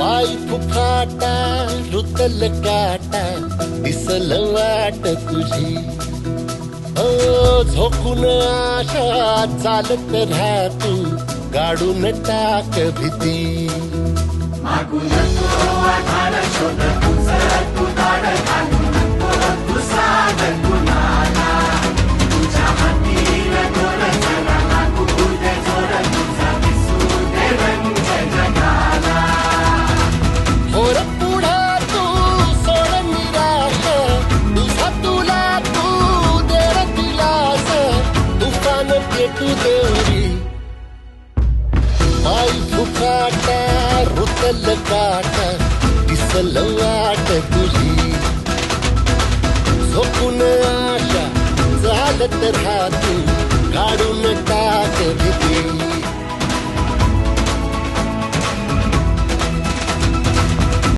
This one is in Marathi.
पाय फुफाटा रुतल काटा दिसल वाट तुझी. हो, झोकून आशा चालत राहा तू गाडून टाक भीती. होर तुफान पेटू देवरी. पाय फुकाटा रुतल काटा दिसल वाट तुझी. झोपून आशा चालत राहा तू काढून टाक